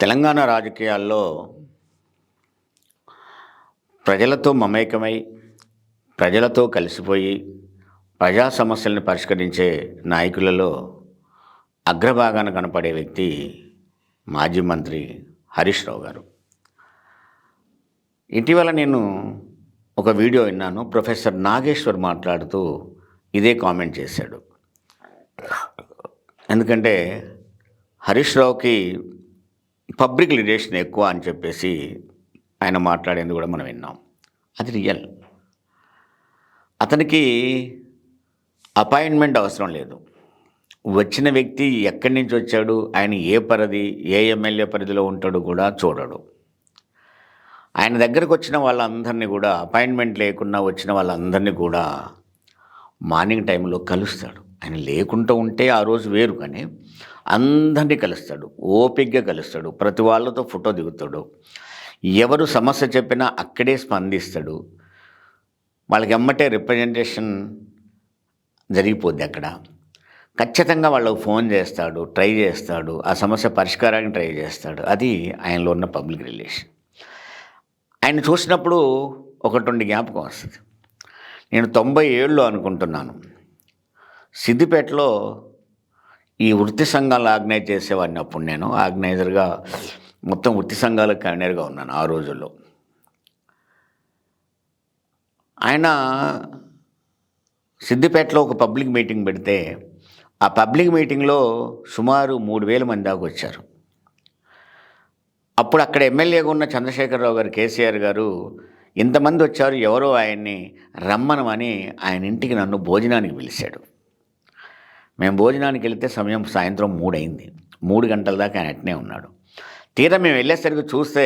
తెలంగాణ రాజకీయాల్లో ప్రజలతో మమేకమై ప్రజలతో కలిసిపోయి ప్రజా సమస్యలను పరిష్కరించే నాయకులలో అగ్రభాగాన కనపడే వ్యక్తి మాజీ మంత్రి హరీష్ రావు గారు. ఇటీవల నేను ఒక వీడియో విన్నాను. ప్రొఫెసర్ నాగేశ్వర్ మాట్లాడుతూ ఇదే కామెంట్ చేశాడు. ఎందుకంటే హరీష్ రావుకి పబ్లిక్ రిలేషన్ ఎక్కువ అని చెప్పేసి ఆయన మాట్లాడేది కూడా మనం విన్నాం. అది రియల్. అతనికి అపాయింట్మెంట్ అవసరం లేదు. వచ్చిన వ్యక్తి ఎక్కడి నుంచి వచ్చాడు ఆయన ఏ పరిధి ఏ ఎమ్మెల్యే పరిధిలో ఉంటాడు కూడా చూడడు. ఆయన దగ్గరకు వచ్చిన వాళ్ళందరినీ కూడా అపాయింట్మెంట్ లేకుండా వచ్చిన వాళ్ళందరినీ కూడా మార్నింగ్ టైంలో కలుస్తాడు. ఆయన లేకుండా ఉంటే ఆ రోజు వేరు కానీ అందరినీ కలుస్తాడు ఓపిగ్గా కలుస్తాడు ప్రతి వాళ్ళతో ఫోటో దిగుతాడు. ఎవరు సమస్య చెప్పినా అక్కడే స్పందిస్తాడు. వాళ్ళకి ఎమ్మటే రిప్రజెంటేషన్ జరిగిపోద్ది అక్కడ. ఖచ్చితంగా వాళ్ళకు ఫోన్ చేస్తాడు ట్రై చేస్తాడు ఆ సమస్య పరిష్కారానికి ట్రై చేస్తాడు. అది ఆయనలో ఉన్న పబ్లిక్ రిలేషన్. ఆయన చూసినప్పుడు ఒకటి రెండు జ్ఞాపకం వస్తుంది. నేను తొంభై ఏళ్ళు అనుకుంటున్నాను. సిద్దిపేటలో ఈ వృత్తి సంఘాలు ఆర్గనైజ్ చేసేవాడిని అప్పుడు నేను. ఆర్గనైజర్గా మొత్తం వృత్తి సంఘాలకు కన్వీనర్గా ఉన్నాను ఆ రోజుల్లో. ఆయన సిద్దిపేటలో ఒక పబ్లిక్ మీటింగ్ పెడితే ఆ పబ్లిక్ మీటింగ్లో సుమారు మూడు వేల మంది దాకా వచ్చారు. అప్పుడు అక్కడ ఎమ్మెల్యేగా ఉన్న చంద్రశేఖరరావు గారు కేసీఆర్ గారు ఇంతమంది వచ్చారు ఎవరో ఆయన్ని రమ్మనమని ఆయన ఇంటికి నన్ను భోజనానికి పిలిచాడు. మేము భోజనానికి వెళితే సమయం సాయంత్రం మూడైంది మూడు గంటల దాకా ఆయన అట్నే ఉన్నాడు. తీరా మేము వెళ్ళేసరికి చూస్తే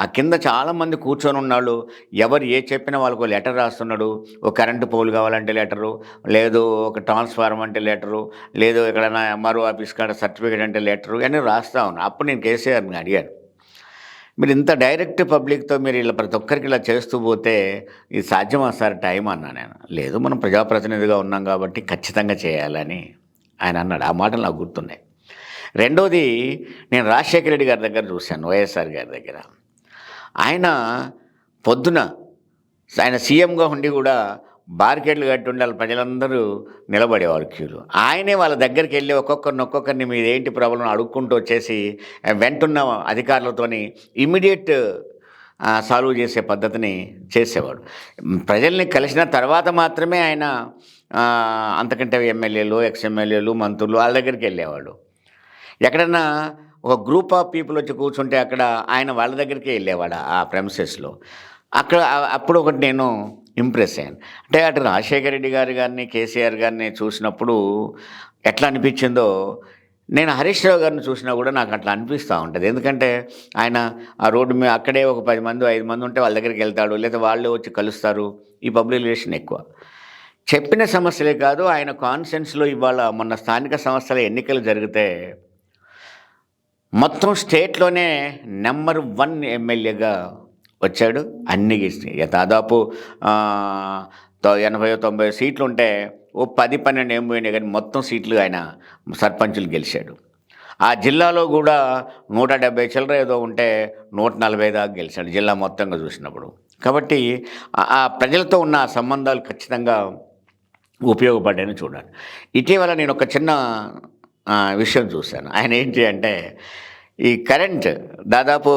ఆ కింద చాలామంది కూర్చొని ఉన్నాళ్ళు. ఎవరు ఏ చెప్పినా వాళ్ళకు లెటర్ రాస్తున్నాడు. ఒక కరెంటు పోలు కావాలంటే లెటరు లేదు ఒక ట్రాన్స్ఫార్మర్ అంటే లెటరు లేదు ఎక్కడైనా ఎంఆర్ఓ ఆఫీస్ కాడ సర్టిఫికేట్ అంటే లెటరు అని రాస్తా ఉన్నా. అప్పుడు నేను కేసీఆర్ని అడిగాను. మీరు ఇంత డైరెక్ట్ పబ్లిక్తో మీరు ఇలా ప్రతి ఒక్కరికి ఇలా చేస్తూ పోతే ఇది సాధ్యమా సార్? టైం అన్నా నేను. లేదు మనం ప్రజాప్రతినిధిగా ఉన్నాం కాబట్టి ఖచ్చితంగా చేయాలని ఆయన అన్నాడు. ఆ మాటలు నాకు గుర్తున్నాయి. రెండోది నేను రాజశేఖర రెడ్డి గారి దగ్గర చూశాను వైఎస్ఆర్ గారి దగ్గర. ఆయన పొద్దున ఆయన సీఎంగా ఉండి కూడా బార్కెట్లు కట్టి ఉండాలి ప్రజలందరూ నిలబడేవారు క్యూలు. ఆయనే వాళ్ళ దగ్గరికి వెళ్ళి ఒక్కొక్కరిని ఒక్కొక్కరిని మీరు ఏంటి ప్రాబ్లం అడుక్కుంటూ వచ్చేసి వెంటున్న అధికారులతోని ఇమ్మీడియట్ సాల్వ్ చేసే పద్ధతిని చేసేవాడు. ప్రజల్ని కలిసిన తర్వాత మాత్రమే ఆయన అంతకంటే ఎమ్మెల్యేలు ఎక్స్ ఎమ్మెల్యేలు మంత్రులు వాళ్ళ దగ్గరికి వెళ్ళేవాడు. ఎక్కడన్నా ఒక గ్రూప్ ఆఫ్ పీపుల్ వచ్చి కూర్చుంటే అక్కడ ఆయన వాళ్ళ దగ్గరికి వెళ్ళేవాడు ఆ ప్రెమిసెస్లో అక్కడ అప్పుడు ఒకటి నేను ఇంప్రెస్ అయ్యాను. అంటే అటు రాజశేఖర రెడ్డి గారు గారిని కేసీఆర్ గారిని చూసినప్పుడు ఎట్లా అనిపించిందో నేను హరీష్ రావు గారిని చూసినా కూడా నాకు అట్లా అనిపిస్తూ ఉంటుంది. ఎందుకంటే ఆయన ఆ రోడ్డు మీద అక్కడే ఒక పది మంది ఐదు మంది ఉంటే వాళ్ళ దగ్గరికి వెళ్తాడు లేదా వాళ్ళే వచ్చి కలుస్తారు. ఈ పబ్లిక్ రిలేషన్ ఎక్కువ. చెప్పిన సమస్యలే కాదు ఆయన కాన్సెన్స్లో ఇవాళ మొన్న స్థానిక సంస్థల ఎన్నికలు జరిగితే మొత్తం స్టేట్లోనే నెంబర్ వన్ ఎమ్మెల్యేగా వచ్చాడు. అన్ని గెలిచినాయి. దాదాపు ఎనభై తొంభై సీట్లు ఉంటే ఓ పది పన్నెండు ఏం పోయినాయి కానీ మొత్తం సీట్లు ఆయన సర్పంచులు గెలిచాడు. ఆ జిల్లాలో కూడా నూట డెబ్బై చిల్లర ఏదో ఉంటే నూట నలభై దాకా గెలిచాడు జిల్లా మొత్తంగా చూసినప్పుడు. కాబట్టి ఆ- ప్రజలతో ఉన్న సంబంధాలు ఖచ్చితంగా ఉపయోగపడ్డాయని చూడాలి. ఇటీవల నేను ఒక చిన్న విషయం చూశాను. ఆయన ఏంటి అంటే ఈ కరెంట్ దాదాపు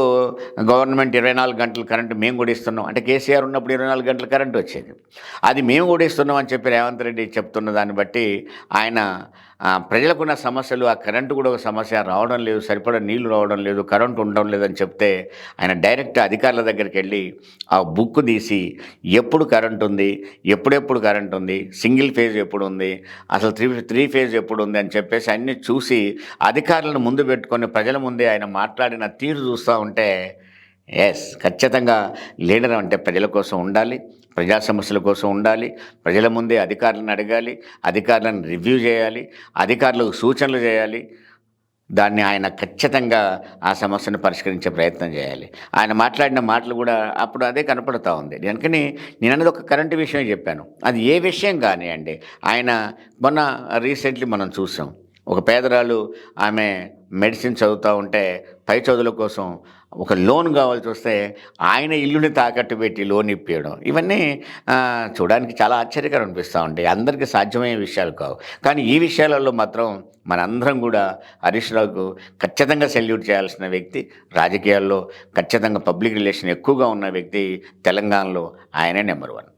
గవర్నమెంట్ ఇరవై నాలుగు గంటలు కరెంట్ మేము కూడా ఇస్తున్నాం. అంటే కేసీఆర్ ఉన్నప్పుడు ఇరవై నాలుగు గంటల కరెంట్ వచ్చేది. అది మేము కూడా ఇస్తున్నాం అని చెప్పి రేవంత్ రెడ్డి చెప్తున్న దాన్ని బట్టి ఆయన ప్రజలకున్న సమస్యలు ఆ కరెంటు కూడా ఒక సమస్య రావడం లేదు సరిపడా నీళ్ళు రావడం లేదు కరెంటు ఉండడం లేదని చెప్తే ఆయన డైరెక్ట్ అధికారుల దగ్గరికి వెళ్ళి ఆ బుక్ తీసి ఎప్పుడు కరెంట్ ఉంది ఎప్పుడెప్పుడు కరెంట్ ఉంది సింగిల్ ఫేజ్ ఎప్పుడు ఉంది అసలు త్రీ త్రీ ఫేజ్ ఎప్పుడు ఉంది అని చెప్పేసి అన్నీ చూసి అధికారులను ముందు పెట్టుకొని ప్రజల ముందే ఆయన మాట్లాడిన తీరు చూస్తూ ఉంటే ఎస్ ఖచ్చితంగా లీడర్ అంటే ప్రజల కోసం ఉండాలి ప్రజా సమస్యల కోసం ఉండాలి ప్రజల ముందే అధికారులను అడగాలి అధికారులను రివ్యూ చేయాలి అధికారులకు సూచనలు చేయాలి. దాన్ని ఆయన ఖచ్చితంగా ఆ సమస్యను పరిష్కరించే ప్రయత్నం చేయాలి. ఆయన మాట్లాడిన మాటలు కూడా అప్పుడు అదే కనపడుతూ ఉంది. వెనుకని నేను అనేది ఒక కరెంటు విషయం చెప్పాను. అది ఏ విషయం కానివ్వండి ఆయన మొన్న రీసెంట్లీ మనం చూసాం. ఒక పేదరాలు ఆమె మెడిసిన్ చదువుతూ ఉంటే పై చదువుల కోసం ఒక లోన్ కావాల్సి వస్తే ఆయన ఇల్లుని తాకట్టు పెట్టి లోన్ ఇప్పించడం ఇవన్నీ చూడడానికి చాలా ఆశ్చర్యకరం అనిపిస్తూ ఉంటాయి. అందరికీ సాధ్యమయ్యే విషయాలు కావు. కానీ ఈ విషయాలలో మాత్రం మనందరం కూడా హరీష్ రావుకు ఖచ్చితంగా సెల్యూట్ చేయాల్సిన వ్యక్తి రాజకీయాల్లో ఖచ్చితంగా పబ్లిక్ రిలేషన్ ఎక్కువగా ఉన్న వ్యక్తి తెలంగాణలో ఆయనే నెంబర్ వన్.